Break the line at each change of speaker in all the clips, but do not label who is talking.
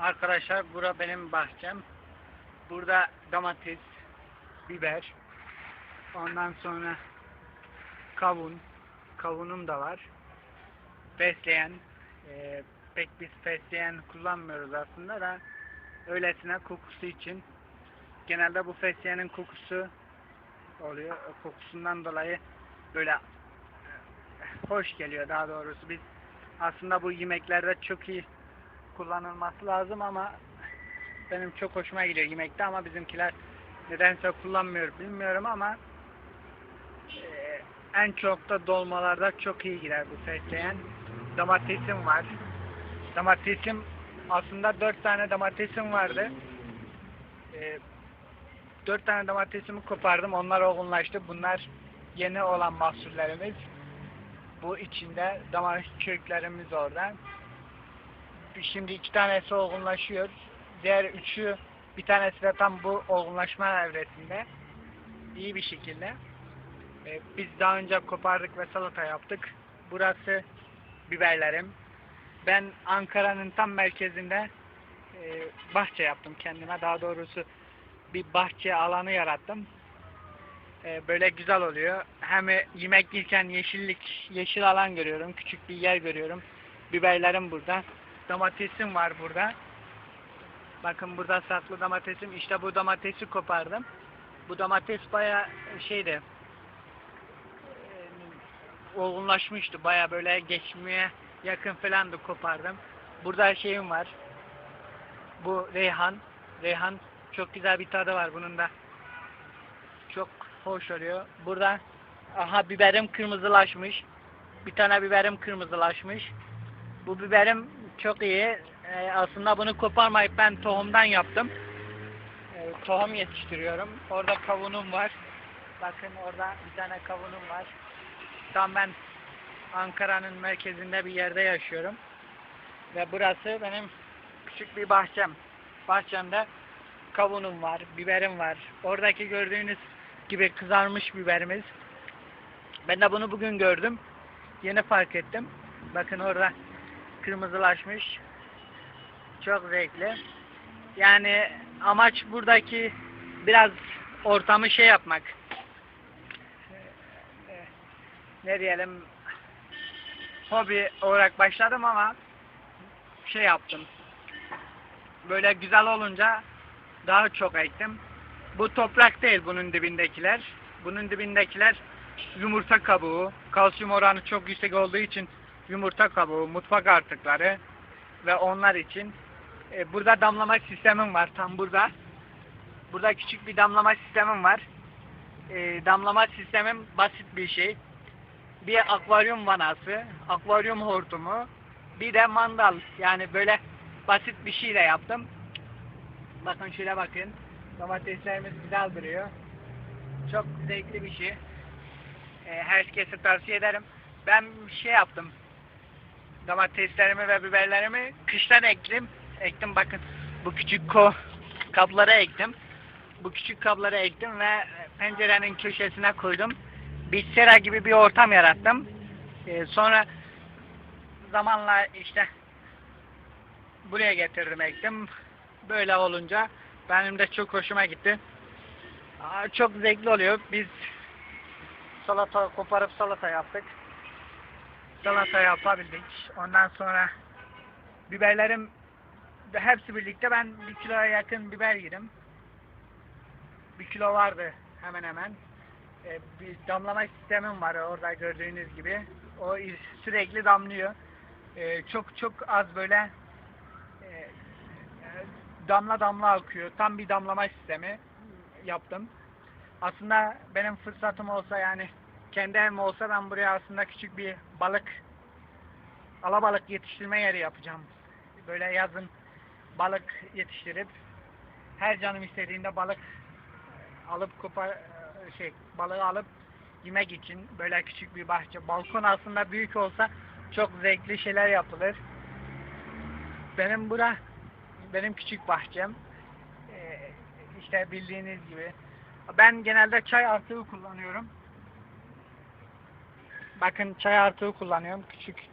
Arkadaşlar bura benim bahçem. Burada domates, biber, ondan sonra kavun, kavunum da var. Fesleğen, e, pek biz fesleğen kullanmıyoruz aslında da öylesine kokusu için. Genelde bu fesleğenin kokusu oluyor. Kokusundan dolayı böyle e, hoş geliyor daha doğrusu. Biz aslında bu yemeklerde çok iyi kullanılması lazım ama benim çok hoşuma gidiyor yemekte ama bizimkiler nedense kullanmıyor bilmiyorum ama en çok da dolmalarda çok iyi gider bu fesleğen. Domatesim var. Domatesim aslında dört tane domatesim vardı. E, dört tane domatesimi kopardım. Onlar olgunlaştı. Bunlar yeni olan mahsullerimiz. Bu içinde domates çürüklerimiz orada. Şimdi iki tanesi olgunlaşıyor. Diğer üçü bir tanesi de tam bu olgunlaşma evresinde. İyi bir şekilde. Ee, biz daha önce kopardık ve salata yaptık. Burası biberlerim. Ben Ankara'nın tam merkezinde e, bahçe yaptım kendime. Daha doğrusu bir bahçe alanı yarattım. Ee, böyle güzel oluyor. Hem yemek yerken yeşillik, yeşil alan görüyorum. Küçük bir yer görüyorum. Biberlerim burada. Domatesim var burada. Bakın burada saklı domatesim. İşte bu domatesi kopardım. Bu domates baya şeydi. e, Olgunlaşmıştı. Baya böyle geçmeye yakın falandı kopardım. Burada şeyim var. Bu reyhan. Reyhan çok güzel bir tadı var bunun da. Çok hoş oluyor. Burada aha biberim kırmızılaşmış. Bir tane biberim kırmızılaşmış. Bu biberim çok iyi. Ee, aslında bunu koparmayıp ben tohumdan yaptım. Ee, tohum yetiştiriyorum. Orada kavunum var. Bakın orada bir tane kavunum var. Tam ben Ankara'nın merkezinde bir yerde yaşıyorum. Ve burası benim küçük bir bahçem. Bahçemde kavunum var, biberim var. Oradaki gördüğünüz gibi kızarmış biberimiz. Ben de bunu bugün gördüm. Yeni fark ettim. Bakın orada kırmızılaşmış. Çok zevkli. Yani amaç buradaki biraz ortamı şey yapmak. Ne diyelim hobi olarak başladım ama şey yaptım. Böyle güzel olunca daha çok ektim. Bu toprak değil bunun dibindekiler. Bunun dibindekiler yumurta kabuğu. Kalsiyum oranı çok yüksek olduğu için yumurta kabuğu, mutfak artıkları ve onlar için e, burada damlama sistemim var tam burada. Burada küçük bir damlama sistemim var. E, damlama sistemim basit bir şey. Bir akvaryum vanası, akvaryum hortumu, bir de mandal. Yani böyle basit bir şeyle yaptım. Bakın şöyle bakın. Domateslerimiz güzel duruyor. Çok zevkli bir şey. E, herkese tavsiye ederim. Ben şey yaptım. Domateslerimi ve biberlerimi kıştan ektim. Ektim bakın. Bu küçük ko kaplara ektim. Bu küçük kaplara ektim ve pencerenin köşesine koydum. Bir sera gibi bir ortam yarattım. E, sonra zamanla işte buraya getirdim ektim. Böyle olunca benim de çok hoşuma gitti. Aa, çok zevkli oluyor. Biz salata koparıp salata yaptık. Salata yapabildik. Ondan sonra biberlerim hepsi birlikte ben bir kiloya yakın biber yedim. Bir kilo vardı hemen hemen. Ee, bir damlama sistemim var orada gördüğünüz gibi. O sürekli damlıyor. Ee, çok çok az böyle e, damla damla akıyor. Tam bir damlama sistemi yaptım. Aslında benim fırsatım olsa yani kendi evim olsa ben buraya aslında küçük bir balık alabalık yetiştirme yeri yapacağım. Böyle yazın balık yetiştirip her canım istediğinde balık alıp kopar şey balığı alıp yemek için böyle küçük bir bahçe. Balkon aslında büyük olsa çok zevkli şeyler yapılır. Benim bura benim küçük bahçem. Ee, işte bildiğiniz gibi. Ben genelde çay artığı kullanıyorum. Bakın çay artığı kullanıyorum. Küçük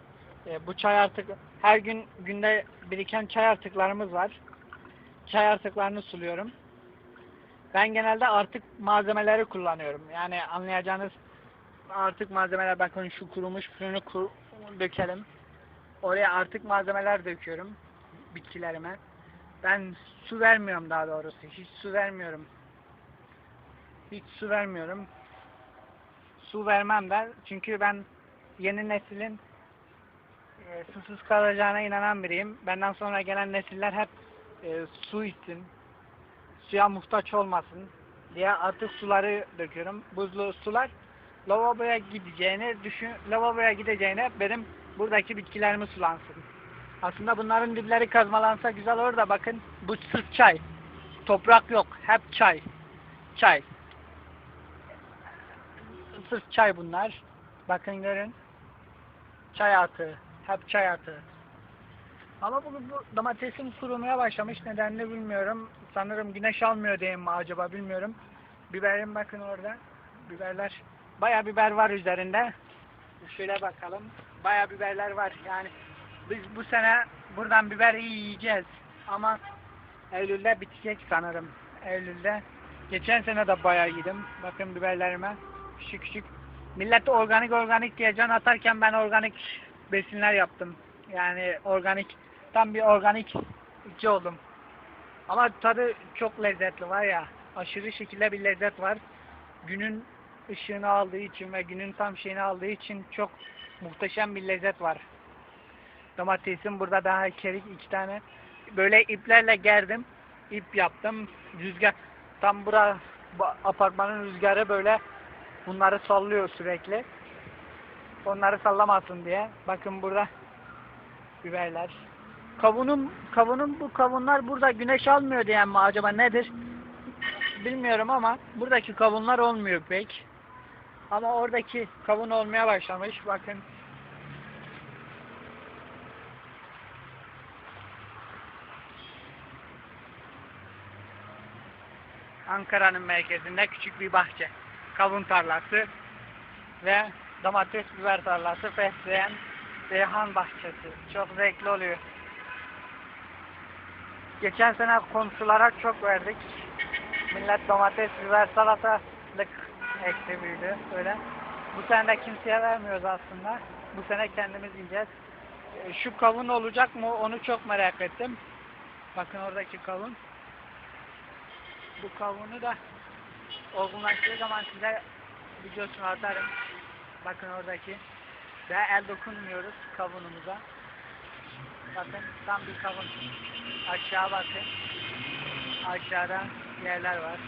E, bu çay artık her gün günde biriken çay artıklarımız var. Çay artıklarını suluyorum. Ben genelde artık malzemeleri kullanıyorum. Yani anlayacağınız artık malzemeler bakın şu kurumuş şunu kur, dökelim. Oraya artık malzemeler döküyorum bitkilerime. Ben su vermiyorum daha doğrusu. Hiç su vermiyorum. Hiç su vermiyorum. Su vermem ben. Çünkü ben yeni neslin e, susuz kalacağına inanan biriyim. Benden sonra gelen nesiller hep e, su içsin, suya muhtaç olmasın diye artık suları döküyorum. Buzlu sular lavaboya gideceğine düşün, lavaboya gideceğine benim buradaki bitkilerimi sulansın. Aslında bunların dipleri kazmalansa güzel olur da bakın bu sırf çay. Toprak yok, hep çay. Çay. Sırf çay bunlar. Bakın görün. Çay atığı. Hep çay atığı. Ama bu, bu domatesin kurumaya başlamış. Nedenini bilmiyorum. Sanırım güneş almıyor diyeyim mi acaba bilmiyorum. Biberim bakın orada. Biberler. Baya biber var üzerinde. Şöyle bakalım. Baya biberler var. Yani biz bu sene buradan biber iyi yiyeceğiz. Ama Eylül'de bitecek sanırım. Eylül'de. Geçen sene de bayağı yedim. Bakın biberlerime. Küçük küçük. Millet organik organik diye can atarken ben organik besinler yaptım. Yani organik. Tam bir organikçi oldum. Ama tadı çok lezzetli var ya. Aşırı şekilde bir lezzet var. Günün ışığını aldığı için ve günün tam şeyini aldığı için çok muhteşem bir lezzet var. Domatesim burada daha içerik iki tane. Böyle iplerle gerdim. ip yaptım. Rüzgar tam bura bu apartmanın rüzgarı böyle bunları sallıyor sürekli. Onları sallamasın diye. Bakın burada biberler. Kavunun kavunun bu kavunlar burada güneş almıyor diyen mi acaba nedir? Bilmiyorum ama buradaki kavunlar olmuyor pek. Ama oradaki kavun olmaya başlamış. Bakın Ankara'nın merkezinde küçük bir bahçe. Kavun tarlası ve domates biber tarlası, fesleğen, reyhan bahçesi. Çok zevkli oluyor. Geçen sene komşulara çok verdik. Millet domates, biber, salatalık ekti büyüdü. Öyle. Bu sene de kimseye vermiyoruz aslında. Bu sene kendimiz yiyeceğiz. E, Şu kavun olacak mı onu çok merak ettim. Bakın oradaki kavun. Bu kavunu da olgunlaştığı zaman size videosunu atarım. Bakın oradaki. Ve el dokunmuyoruz kavunumuza. Bakın tam bir kavun. Aşağı bakın. Aşağıda yerler var.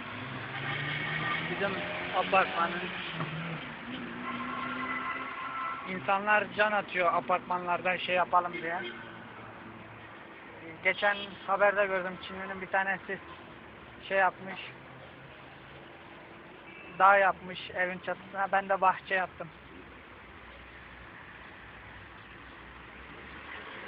Bizim apartmanın insanlar can atıyor apartmanlarda şey yapalım diye. Geçen haberde gördüm Çinli'nin bir tanesi şey yapmış. Dağ yapmış evin çatısına. Ben de bahçe yaptım.